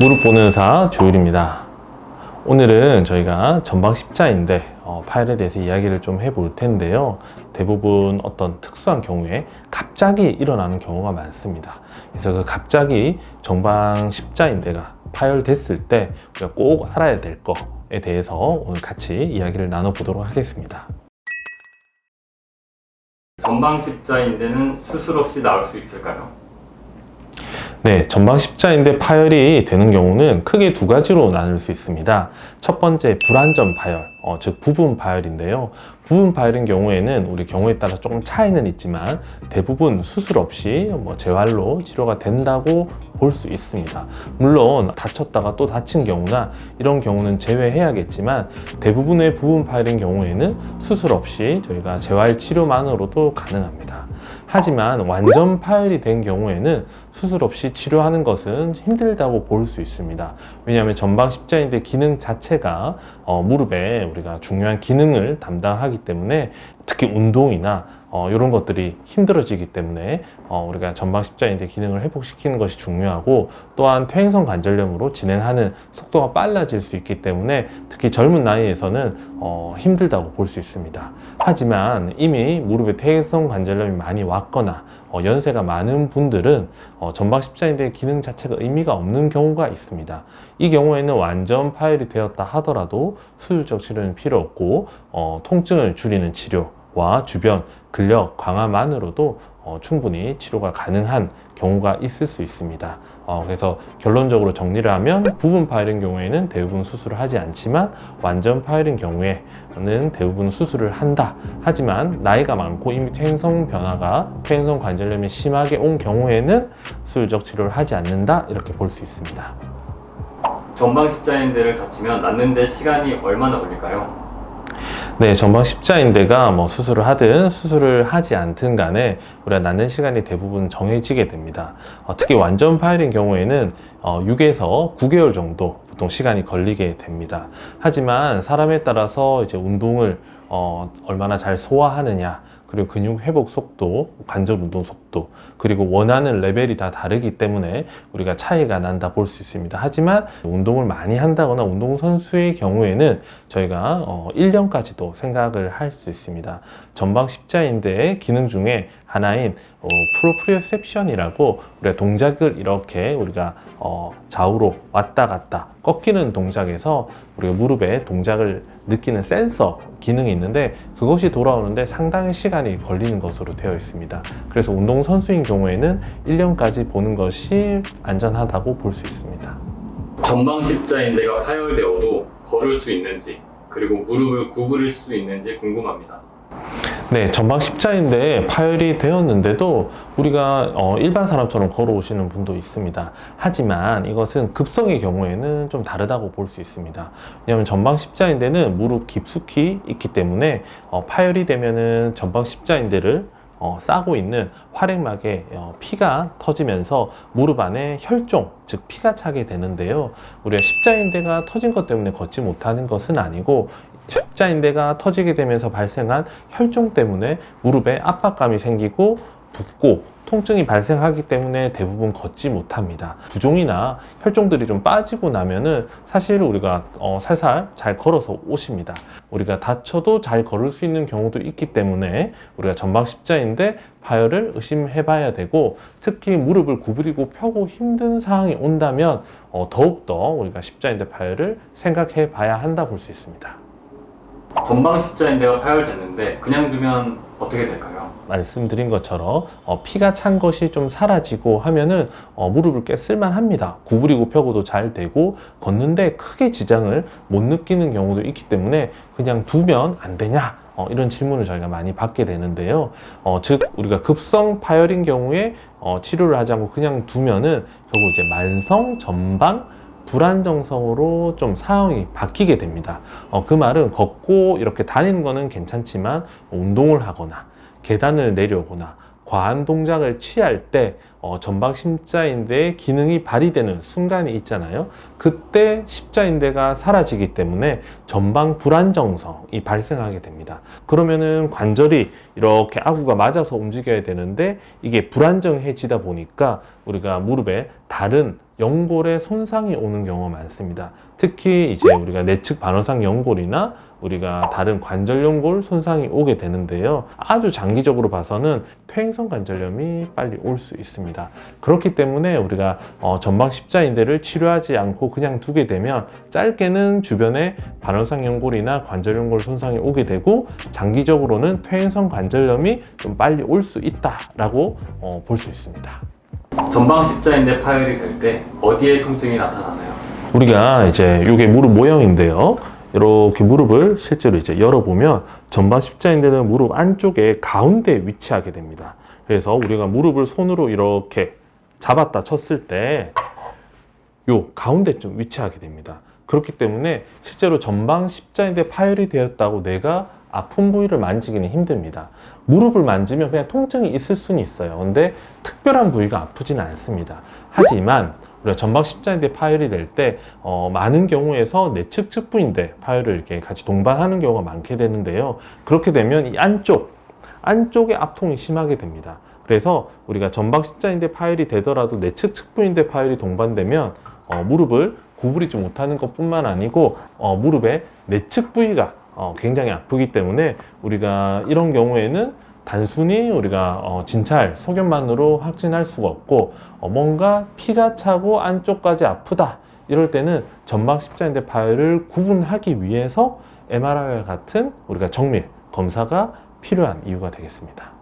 무릎 보는 의사 조율입니다. 오늘은 저희가 전방 십자인데 어, 파열에 대해서 이야기를 좀 해볼 텐데요. 대부분 어떤 특수한 경우에 갑자기 일어나는 경우가 많습니다. 그래서 그 갑자기 전방 십자인대가 파열됐을 때 우리가 꼭 알아야 될 것에 대해서 오늘 같이 이야기를 나눠보도록 하겠습니다. 전방 십자인대는 수술 없이 나올 수 있을까요? 네, 전방 십자인대 파열이 되는 경우는 크게 두 가지로 나눌 수 있습니다. 첫 번째 불안전 파열, 어, 즉 부분 파열인데요. 부분 파열인 경우에는 우리 경우에 따라 조금 차이는 있지만 대부분 수술 없이 뭐 재활로 치료가 된다고 볼 수 있습니다. 물론 다쳤다가 또 다친 경우나 이런 경우는 제외해야겠지만 대부분의 부분 파열인 경우에는 수술 없이 저희가 재활 치료만으로도 가능합니다. 하지만 완전 파열이 된 경우에는 수술 없이 치료하는 것은 힘들다고 볼 수 있습니다. 왜냐하면 전방 십자인대 기능 자체가 어, 무릎에 우리가 중요한 기능을 담당하기 때문에 특히 운동이나 어, 이런 것들이 힘들어지기 때문에 어, 우리가 전방 십자인대 기능을 회복시키는 것이 중요하고 또한 퇴행성 관절염으로 진행하는 속도가 빨라질 수 있기 때문에 특히 젊은 나이에서는 어, 힘들다고 볼 수 있습니다. 하지만 이미 무릎에 퇴행성 관절염이 많이 왔거나 어, 연세가 많은 분들은 어, 전방 십자인대 기능 자체가 의미가 없는 경우가 있습니다. 이 경우에는 완전 파열이 되었다 하더라도 수술적 치료는 필요 없고 어, 통증을 줄이는 치료 와 주변 근력 강화만으로도 어, 충분히 치료가 가능한 경우가 있을 수 있습니다. 어, 그래서 결론적으로 정리를 하면 부분 파열인 경우에는 대부분 수술을 하지 않지만 완전 파열인 경우에는 대부분 수술을 한다. 하지만 나이가 많고 이미 퇴행성 변화가 퇴행성 관절염이 심하게 온 경우에는 수술적 치료를 하지 않는다 이렇게 볼 수 있습니다. 전방 십자인대를 다치면 낫는데 시간이 얼마나 걸릴까요? 네, 전방 십자인대가 뭐 수술을 하든 수술을 하지 않든 간에 우리가 낫는 시간이 대부분 정해지게 됩니다. 어, 특히 완전 파열인 경우에는 어, 6에서 9개월 정도 보통 시간이 걸리게 됩니다. 하지만 사람에 따라서 이제 운동을 어, 얼마나 잘 소화하느냐, 그리고 근육 회복 속도, 관절 운동 속도, 그리고 원하는 레벨이 다 다르기 때문에 우리가 차이가 난다 볼 수 있습니다. 하지만 운동을 많이 한다거나 운동 선수의 경우에는 저희가 어, 1년까지도 생각을 할 수 있습니다. 전방 십자인대의 기능 중에 하나인 어, 프로프리오셉션이라고 우리가 동작을 이렇게 우리가 어, 좌우로 왔다 갔다 꺾이는 동작에서 우리가 무릎에 동작을 느끼는 센서 기능이 있는데 그것이 돌아오는데 상당히 시간이 걸리는 것으로 되어 있습니다. 그래서 운동 선수인 경우에는 1년까지 보는 것이 안전하다고 볼 수 있습니다. 전방 십자인대가 파열되어도 걸을 수 있는지 그리고 무릎을 구부릴 수 있는지 궁금합니다. 네, 전방 십자인대 파열이 되었는데도 우리가 어, 일반 사람처럼 걸어오시는 분도 있습니다. 하지만 이것은 급성의 경우에는 좀 다르다고 볼 수 있습니다. 왜냐하면 전방 십자인대는 무릎 깊숙이 있기 때문에 어, 파열이 되면은 전방 십자인대를 어, 싸고 있는 활액막에 어, 피가 터지면서 무릎 안에 혈종, 즉 피가 차게 되는데요. 우리가 십자인대가 터진 것 때문에 걷지 못하는 것은 아니고 십자인대가 터지게 되면서 발생한 혈종 때문에 무릎에 압박감이 생기고 붓고 통증이 발생하기 때문에 대부분 걷지 못합니다. 부종이나 혈종들이 좀 빠지고 나면은 사실 우리가 어, 살살 잘 걸어서 오십니다. 우리가 다쳐도 잘 걸을 수 있는 경우도 있기 때문에 우리가 전방 십자인대 파열을 의심해 봐야 되고 특히 무릎을 구부리고 펴고 힘든 상황이 온다면 어, 더욱더 우리가 십자인대 파열을 생각해 봐야 한다 볼 수 있습니다. 전방 십자인대가 파열됐는데 그냥 두면 어떻게 될까요? 말씀드린 것처럼 어, 피가 찬 것이 좀 사라지고 하면은 어, 무릎을 꽤 쓸만합니다. 구부리고 펴고도 잘 되고 걷는데 크게 지장을 못 느끼는 경우도 있기 때문에 그냥 두면 안 되냐? 어, 이런 질문을 저희가 많이 받게 되는데요. 어, 즉 우리가 급성 파열인 경우에 어, 치료를 하지 않고 그냥 두면은 결국 이제 만성 전방 불안정성으로 좀 상황이 바뀌게 됩니다. 어, 그 말은 걷고 이렇게 다니는 거는 괜찮지만 운동을 하거나 계단을 내려오거나 과한 동작을 취할 때 어, 전방 십자인대의 기능이 발휘되는 순간이 있잖아요. 그때 십자인대가 사라지기 때문에 전방 불안정성이 발생하게 됩니다. 그러면은 관절이 이렇게 아구가 맞아서 움직여야 되는데 이게 불안정해지다 보니까 우리가 무릎에 다른 연골에 손상이 오는 경우가 많습니다. 특히 이제 우리가 내측 반월상 연골이나 우리가 다른 관절 연골 손상이 오게 되는데요. 아주 장기적으로 봐서는 퇴행성 관절염이 빨리 올 수 있습니다. 그렇기 때문에 우리가 어, 전방 십자인대를 치료하지 않고 그냥 두게 되면 짧게는 주변에 반월상 연골이나 관절 연골 손상이 오게 되고 장기적으로는 퇴행성 관절염이 좀 빨리 올 수 있다라고 어, 볼 수 있습니다. 전방 십자인대 파열이 될 때 어디에 통증이 나타나나요? 우리가 이제 이게 무릎 모형인데요. 이렇게 무릎을 실제로 이제 열어보면 전방 십자인대는 무릎 안쪽에 가운데 위치하게 됩니다. 그래서 우리가 무릎을 손으로 이렇게 잡았다 쳤을 때 요 가운데쯤 위치하게 됩니다. 그렇기 때문에 실제로 전방 십자인대 파열이 되었다고 내가 아픈 부위를 만지기는 힘듭니다. 무릎을 만지면 그냥 통증이 있을 수는 있어요. 근데 특별한 부위가 아프지는 않습니다. 하지만 우리가 전방 십자인대 파열이 될때 어, 많은 경우에서 내측 측부인대 파열을 이렇게 같이 동반하는 경우가 많게 되는데요. 그렇게 되면 이 안쪽 안쪽에 압통이 심하게 됩니다. 그래서 우리가 전방 십자인대 파열이 되더라도 내측 측부인대 파열이 동반되면 어, 무릎을 구부리지 못하는 것뿐만 아니고 어, 무릎의 내측 부위가 어, 굉장히 아프기 때문에 우리가 이런 경우에는 단순히 우리가 어, 진찰 소견만으로 확진할 수가 없고 어, 뭔가 피가 차고 안쪽까지 아프다 이럴 때는 전방 십자인대 파열을 구분하기 위해서 MRI와 같은 우리가 정밀 검사가 필요한 이유가 되겠습니다.